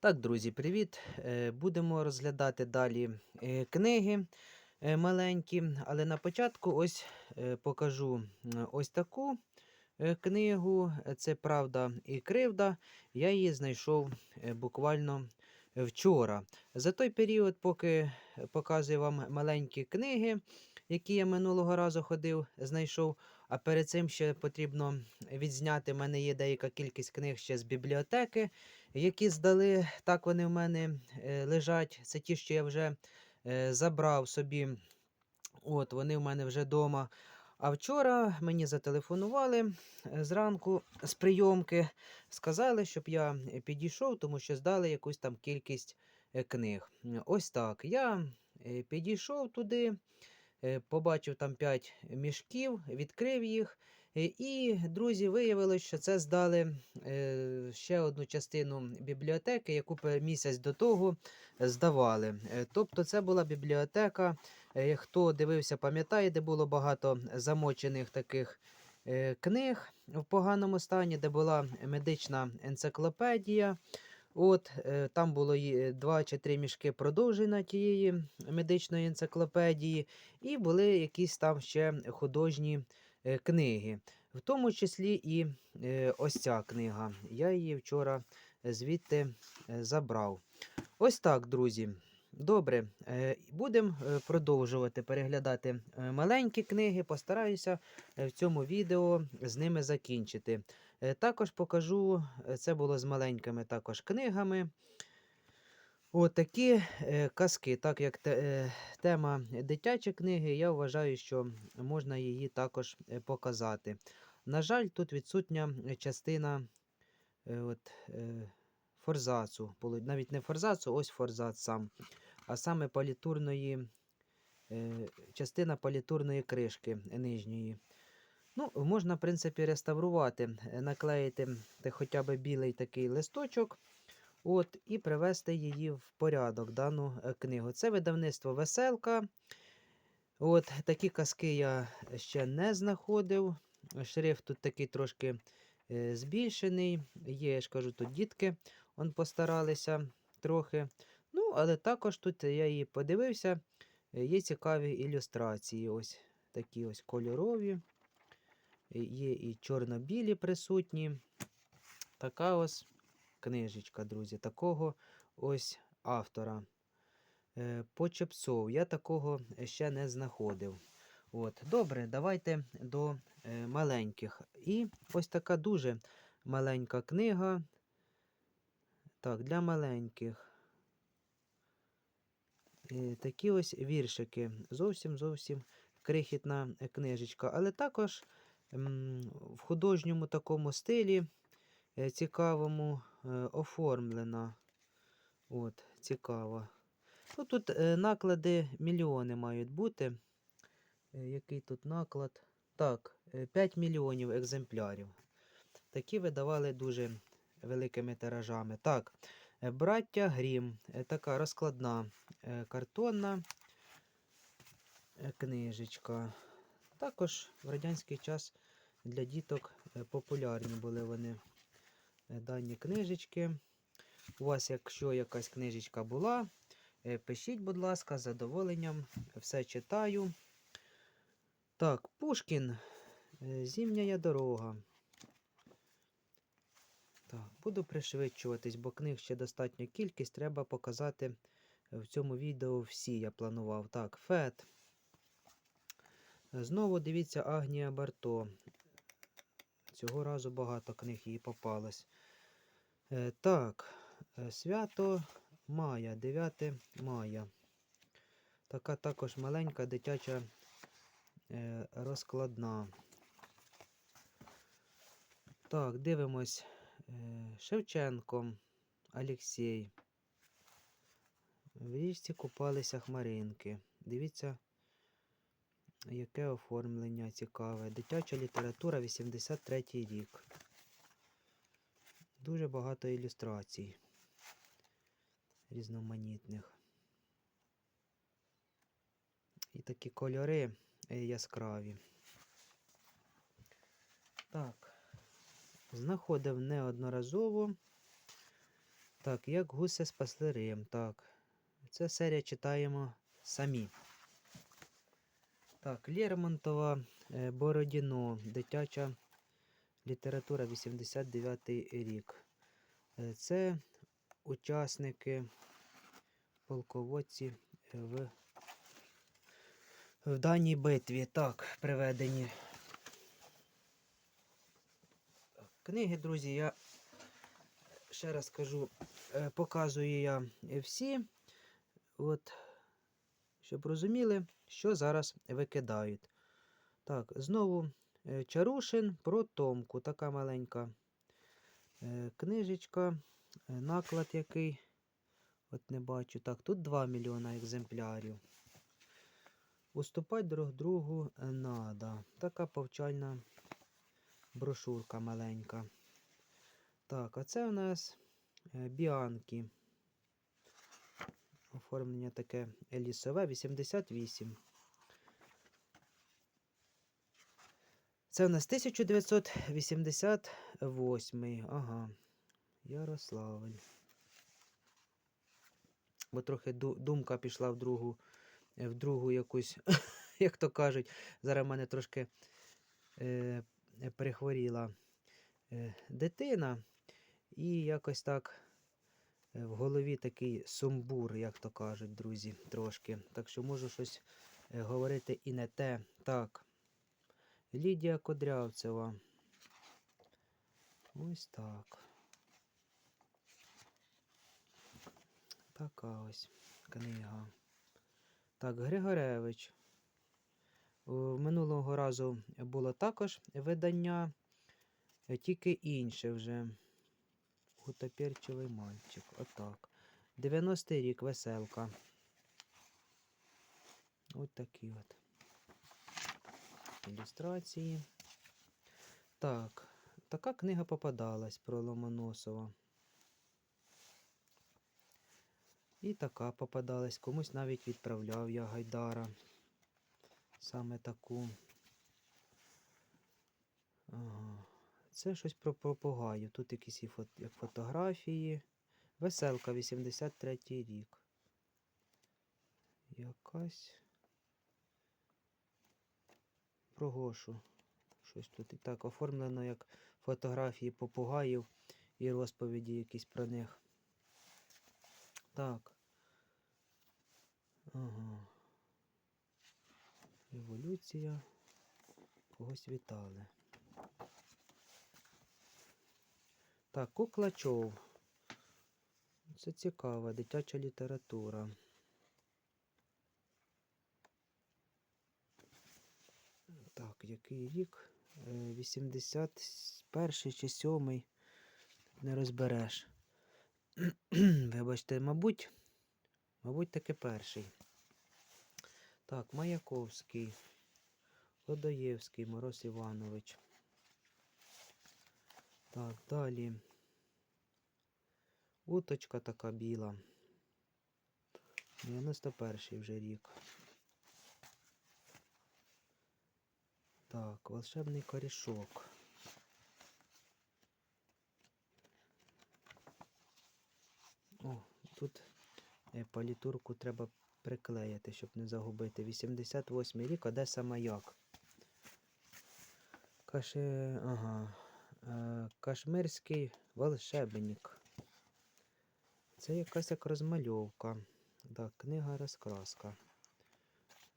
Так, друзі, привіт! Е, Будемо розглядати далі е, книги е, маленькі, але на початку ось покажу ось таку книгу. Це Правда і кривда. Я її знайшов буквально вчора. За той період, поки показую вам маленькі книги, які я минулого разу ходив, знайшов. А перед цим ще потрібно відзняти. У мене є деяка кількість книг ще з бібліотеки які здали, так вони в мене е, лежать. Це ті, що я вже е, забрав собі. От, Вони в мене вже вдома. А вчора мені зателефонували е, зранку з прийомки. Сказали, щоб я підійшов, тому що здали якусь там кількість книг. Ось так. Я підійшов туди, побачив там 5 мішків, відкрив їх. Е, І, друзі, виявилось, що це здали е, ще одну частину бібліотеки, яку місяць до того здавали. Е, Тобто це була бібліотека. е, Хто дивився, пам'ятає, де було багато замочених таких е, книг в поганому стані, де була медична енциклопедія. От, е, там було два чи три мішки продовження тієї медичної енциклопедії, і були якісь там ще художні е, книги, в тому числі і е, ось ця книга. Я її вчора звідти забрав. Ось так, друзі. Добре, будемо продовжувати переглядати маленькі книги. Постараюся в цьому відео з ними закінчити. Е, Також покажу, е, це було з маленькими також книгами. Отакі е, казки, так як те, тема дитячі книги, я вважаю, що можна її також показати. На жаль, тут відсутня частина от, форзацу. Навіть не форзацу, ось форзац сам, а саме палітурної, частина палітурної кришки нижньої. Ну, можна, в принципі, реставрувати, е, наклеїти хоча б білий такий листочок. От, і привести її в порядок, дану е, книгу. Це видавництво Веселка. От, Такі казки я ще не знаходив. Шрифт тут такий трошки е, збільшений. Є, я ж кажу, тут дітки он постаралися трохи. Ну, але також тут я її подивився. Є цікаві ілюстрації. Ось такі ось кольорові. Е, Є і чорно-білі присутні. Така ось книжечка, друзі, такого ось автора. Е, Почепцов. Я такого ще не знаходив. От. Добре, давайте до е, маленьких. І ось така дуже маленька книга. Так, для маленьких. Такі ось віршики. Зовсім зовсім крихітна книжечка. Але також в художньому такому стилі е, цікавому е, оформлена. От, цікаво. Ну, тут е, наклади мільйони мають бути. Який тут наклад? Так, е, 5 мільйонів екземплярів. Такі видавали дуже великими тиражами. Так, браття Грім. Така розкладна картонна книжечка. Також в радянський час для діток е, популярні були вони е, дані книжечки. У вас, якщо якась книжечка була, е, пишіть, будь ласка, з задоволенням все читаю. Так, Пушкін. Зімняя дорога. Так, буду пришвидшуватись, бо книг ще достатня кількість. Треба показати в цьому відео всі я планував. Так, Фет. Знову дивіться Агнія Барто. Цього разу багато книг їй попалось. Е, так, е, свято Мая, 9 мая. Така також маленька дитяча е, розкладна. Так, дивимось. Е, Шевченко Олексій. В річці купалися хмаринки. Дивіться, яке оформлення цікаве. Дитяча література 83 рік. Дуже багато ілюстрацій різноманітних. І такі кольори е, яскраві. Так, знаходив неодноразово. Так, як гуси спасли Рим. Так. Це серія читаємо самі. Так, Лермонтова, е, Бородіно, дитяча література 89 рік. Е, Це учасники, полководці е, в, в даній битві. Так, приведені. Книги, друзі, я ще раз кажу, показую я всі. От, щоб розуміли, що зараз викидають. Так, знову е, Чарушин про Томку. Така маленька е, книжечка, е, наклад який. От не бачу. Так, тут 2 мільйона екземплярів. Уступать друг другу надо. Така повчальна брошурка маленька. Так, а це у нас Біанки. Оформлення таке лісове 88. Це у нас 1988. Ага. Ярославль. Бо трохи думка пішла в другу, в другу якусь, як то кажуть. Зараз в мене трошки е, перехворіла е, дитина. І якось так в голові такий сумбур, як то кажуть, друзі, трошки. Так що можу щось е, говорити і не те. Так. Лідія Кодрявцева. Ось так. Така ось книга. Так, Григоревич. Минулого разу було також видання, е, тільки інше вже. Гутоперчивий мальчик. Отак. 90-й рік веселка. Ось такі от. Ілюстрації. Так, така книга попадалась про Ломоносова. І така попадалась. Комусь навіть відправляв я Гайдара. Саме таку. Ага. Це щось про попугаю. Тут якісь як фотографії. Веселка, 83 рік. Якась. Про Гошу. Щось тут і так оформлено, як фотографії попугаїв і розповіді якісь про них. Так. Ага. Еволюція. Когось вітали. Так, Куклачов. Це цікава дитяча література. Так, який рік? Е, 81 чи 7 не розбереш. Вибачте, мабуть, мабуть, таки перший. Так, Маяковський, Лодоєвський, Мороз Іванович. Так, далі. Уточка така біла. 91 вже рік. Так, волшебний корішок. О, тут е, палітурку треба приклеїти, щоб не загубити. 88 рік, Одеса Маяк. Каше... Ага. Е, Кашмирський волшебник. Це якась як розмальовка. Так, книга розкраска.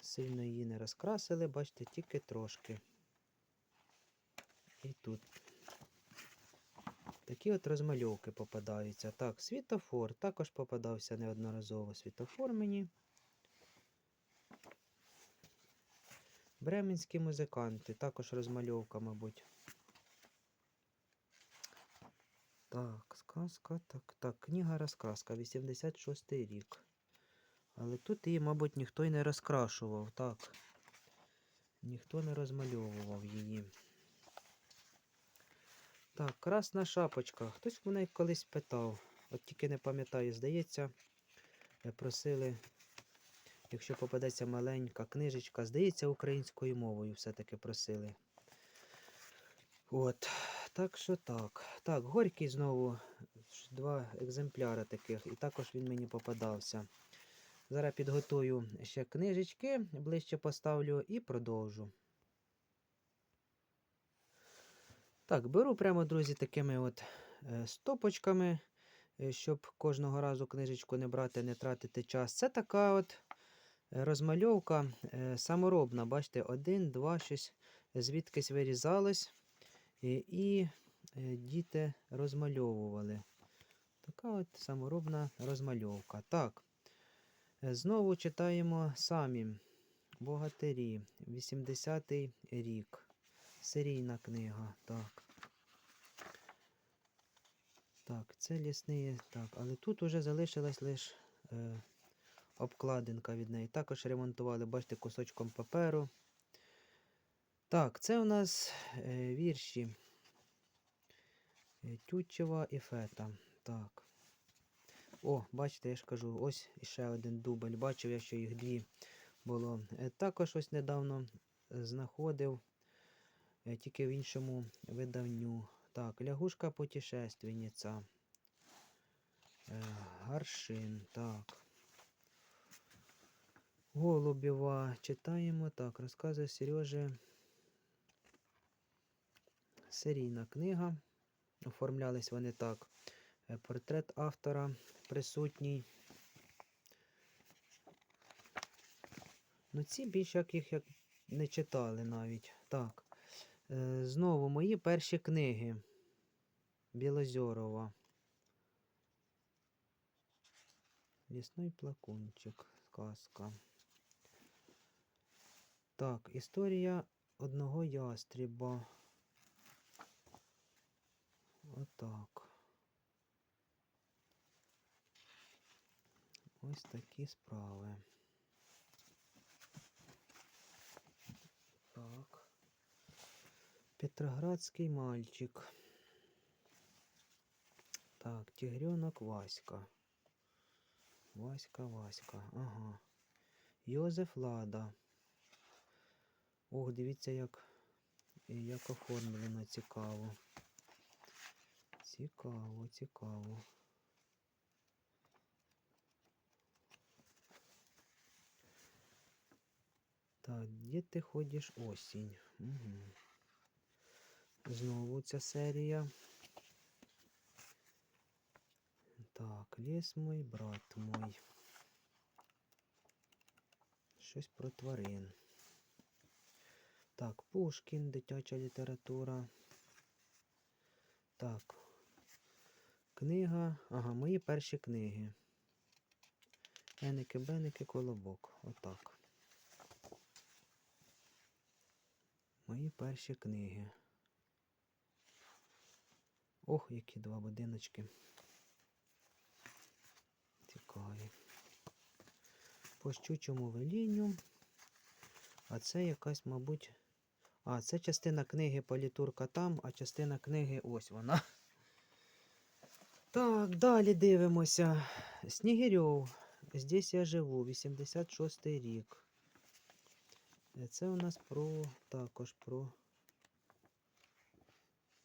Сильно її не розкрасили, бачите, тільки трошки. І тут. Такі от розмальовки попадаються. Так, світофор також попадався неодноразово світофор мені. Бременські музиканти, також розмальовка, мабуть. Так, сказка, так, так, книга розкраска, 86 рік. Але тут її, мабуть, ніхто й не розкрашував, так. Ніхто не розмальовував її. Так, красна шапочка. Хтось мене колись питав. От тільки не пам'ятаю, здається, просили, якщо попадеться маленька книжечка, здається, українською мовою все-таки просили. От, так що так. Так, Горький знову Два екземпляри таких, і також він мені попадався. Зараз підготую ще книжечки, ближче поставлю і продовжу. Так, беру прямо, друзі, такими от е, стопочками, е, щоб кожного разу книжечку не брати, не тратити час. Це така от е, розмальовка саморобна. Бачите, один, два, щось звідкись вирізалось. І, і е, діти розмальовували. Така от саморобна розмальовка. Так. е, Знову читаємо самі Богатирі, 80-й рік. Серійна книга. Так. Так, це лісний. Так, але тут уже залишилась лише е, обкладинка від неї. Також ремонтували, бачите, кусочком паперу. Так, це у нас е, вірші е, Тютчева і Фета. Так. О, бачите, я ж кажу, ось іще один дубль. Бачив я, що їх дві було. Е, також ось недавно е, знаходив, е, тільки в іншому видавню. Так, лягушка путешественниця. Е, Гаршин, так. Голубєва. Читаємо так. Розказує Сережі. Серійна книга. Оформлялись вони так. Е, Портрет автора присутній. Ну, ці більш як їх як не читали навіть. Так. Е, Знову мої перші книги. Білозорова. Лісний плакунчик. Сказка. Так, історія одного ястріба. Отак. Ось такі справи. Так. Петроградський мальчик. Так, тигренок Васька. Васька, Васька. Ага. Йозеф Лада. Ох, дивіться, як, як оформлено цікаво. Цікаво, цікаво. Так, де ти ходиш осінь? Угу. Знову ця серія. Так, ліс мой, брат мой. Щось про тварин. Так, Пушкін, дитяча література. Так. Книга. Ага, мої перші книги. Еники, беники, колобок. Отак. Мої перші книги. Ох, які два будиночки. Цікаві. По щучому велінню. А це якась, мабуть. А, це частина книги Політурка там, а частина книги ось вона. Так, далі дивимося. Снігирьов. Здесь я живу, 86 й рік. Е, Це у нас про також про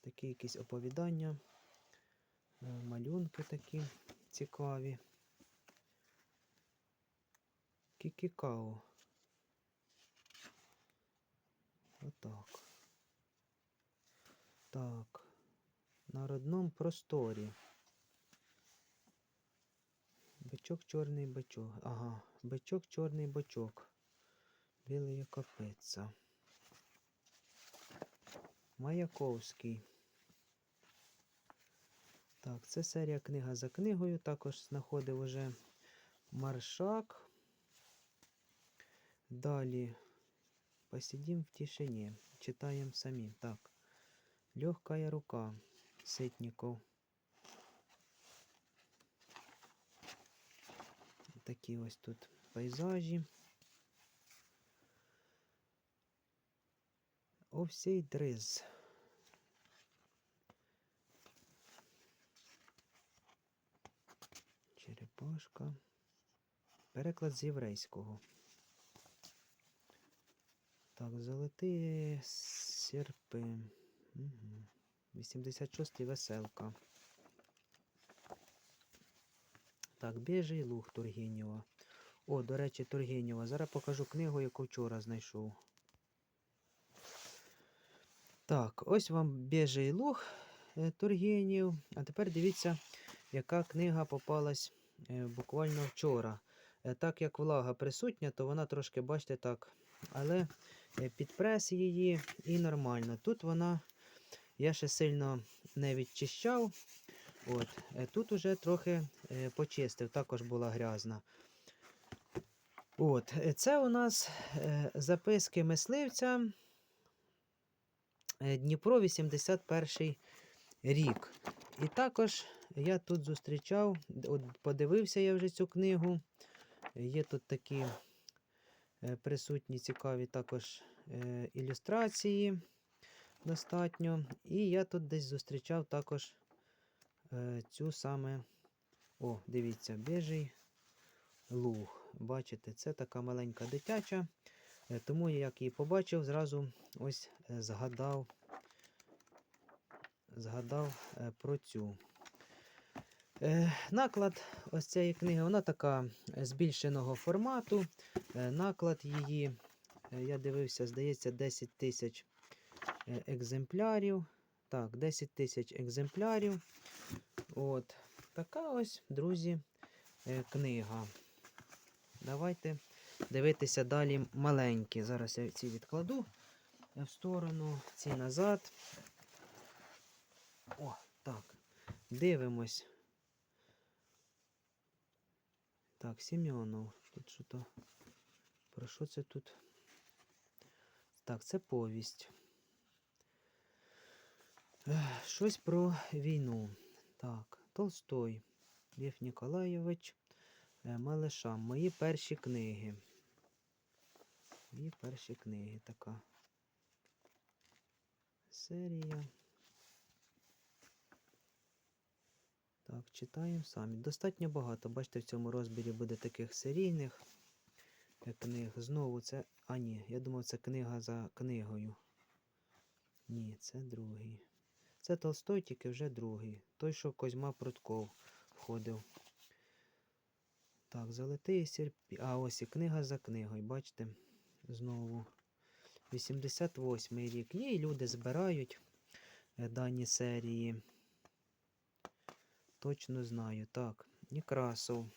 такі якісь оповідання, е, малюнки такі цікаві. Кікікао. Отак. Так. На родному просторі. Бичок чорний бичок. Ага, бичок чорний бочок. Білий копиця. Маяковський. Так, це серія книга за книгою. Також знаходив уже маршак. Далі посидім в тишині. Читаємо самі. Так. Легкая рука. Ситніков. Такі ось тут пейзажі. Овсій дриз. Черепашка. Переклад з єврейського. Так, золоті серпи. Угу. 86-й веселка. Так, біжий луг Тургенєва. О, до речі, Тургенєва. Зараз покажу книгу, яку вчора знайшов. Так, ось вам біжий луг е, Тургенєв. А тепер дивіться, яка книга попалась е, буквально вчора. Е, Так як влага присутня, то вона трошки, бачите, так. Але підпрес її і нормально. Тут вона, я ще сильно не відчищав. От. е, Тут уже трохи е, почистив, також була грязна. От. е, Це у нас записки мисливця. Дніпро 81 рік. І також я тут зустрічав, от подивився я вже цю книгу. Є тут такі присутні цікаві також ілюстрації достатньо. І я тут десь зустрічав також цю саме. О, дивіться, біжий луг. Бачите, це така маленька дитяча. Е, Тому як її побачив, зразу ось е, згадав, згадав е, про цю. Е, Наклад ось цієї книги, вона така е, збільшеного формату. Е, Наклад її, е, я дивився, здається, 10 тисяч е, екземплярів. Так, 10 тисяч екземплярів. От. Така ось, друзі, е, книга. Давайте дивитися далі маленькі. Зараз я ці відкладу е, в сторону, ці назад. О, так. Дивимось. Так, Сім'онов. Тут що то. Про що це тут? Так, це повість. Щось про війну. Так, Толстой. Лев Ніколайович. Е, Малиша. Мої перші книги. Мої перші книги така. Серія. Так, читаємо самі. Достатньо багато. Бачите, в цьому розбірі буде таких серійних е, книг. Знову це. А ні, я думав, це книга за книгою. Ні, це другий. Це Толстой, тільки вже другий. Той, що Козьма Прутков входив. Так, Золотий серпі. А ось і книга за книгою, бачите? Знову. 88-й рік. І люди збирають е, дані серії. Точно знаю. Так, Некрасов.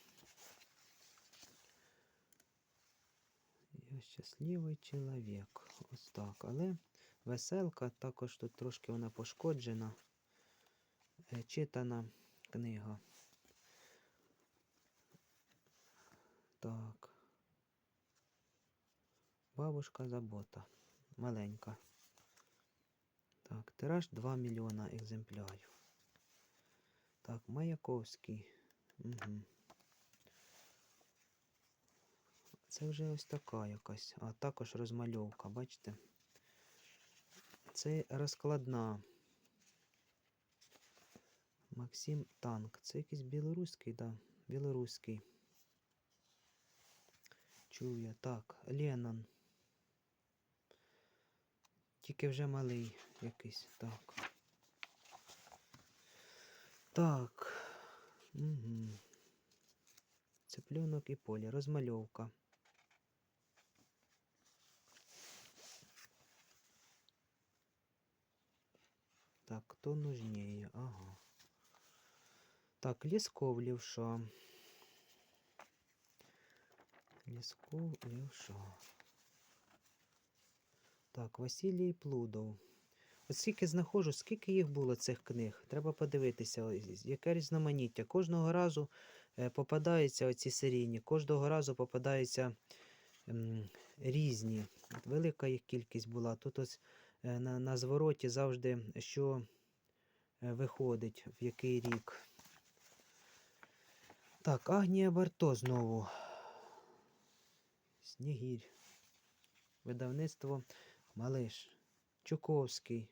Я щасливий чоловік. Ось так. Але веселка також тут трошки вона пошкоджена. Е, Читана книга. Так. Бабушка забота. Маленька. Так, тираж 2 мільйона екземплярів. Так, Маяковський. Угу. Це вже ось така якась. А також розмальовка, бачите? Це розкладна. Максим Танк. Це якийсь білоруський, да, білоруський. Чую я. Так, Леннон. Тільки вже малий якийсь. Так. Так. Угу. Цыпленок і поле. Розмальовка. Кто нужнее? Ага. Так, Лесков левша. Лесков левша. Так, Василій Плудов. От скільки знаходжу, скільки їх було цих книг. Треба подивитися, яке різноманіття. Кожного разу е, попадаються оці серійні, кожного разу попадаються м, різні. От велика їх кількість була. Тут ось е, на, на звороті завжди що виходить, в який рік. Так, Агнія Барто знову. Снігір. Видавництво Малиш. Чуковський.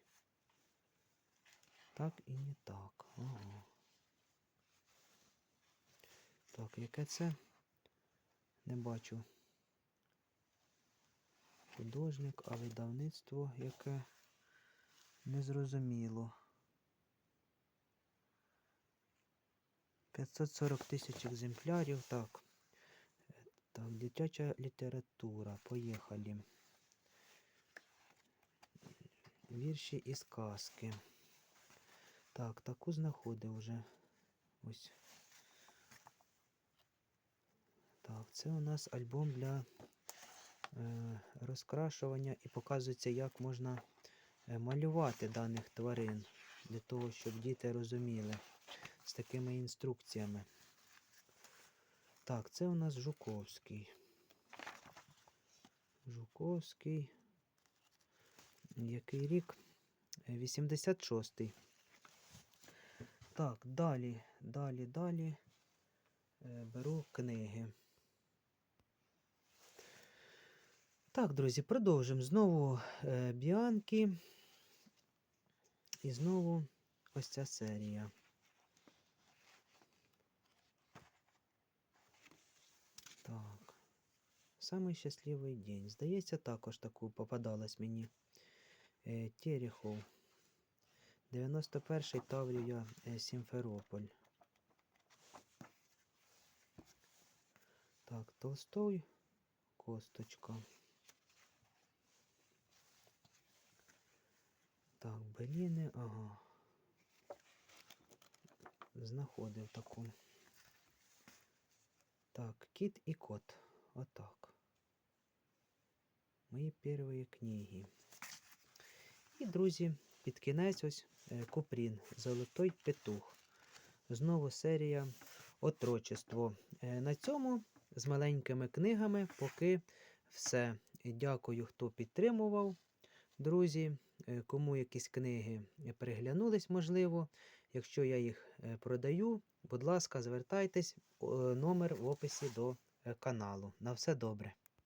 Так і не так. Ага. Так, яке це? Не бачу. Художник, а видавництво яке незрозуміло. 540 тисяч екземплярів. Так. Так, дитяча література. Поїхали. Вірші і сказки. Так, таку знаходив вже. Ось. Так, це у нас альбом для е, розкрашування і показується, як можна е, малювати даних тварин, для того, щоб діти розуміли з такими інструкціями. Так, це у нас Жуковський. Жуковський. Який рік? Е, 86-й. Так, далі, далі, далі е, беру книги. Так, друзі, продовжимо. Знову е, Біанки. І знову ось ця серія. Самий щасливий день. Здається, також таку попадалась мені. Е, Терехов. 91-й Таврія е, Сімферополь. Так, Толстой. Косточка. Так, Беліни, ага. Знаходив таку. Так, кіт і кот. Отак. Мої перші книги. І, друзі, під кінець ось е, Купрін. Золотой петух. Знову серія Отрочество. Е, На цьому з маленькими книгами поки все. Дякую, хто підтримував. Друзі, Е, кому якісь книги приглянулись, можливо. Якщо я їх продаю, будь ласка, звертайтесь, номер в описі до каналу. На все добре.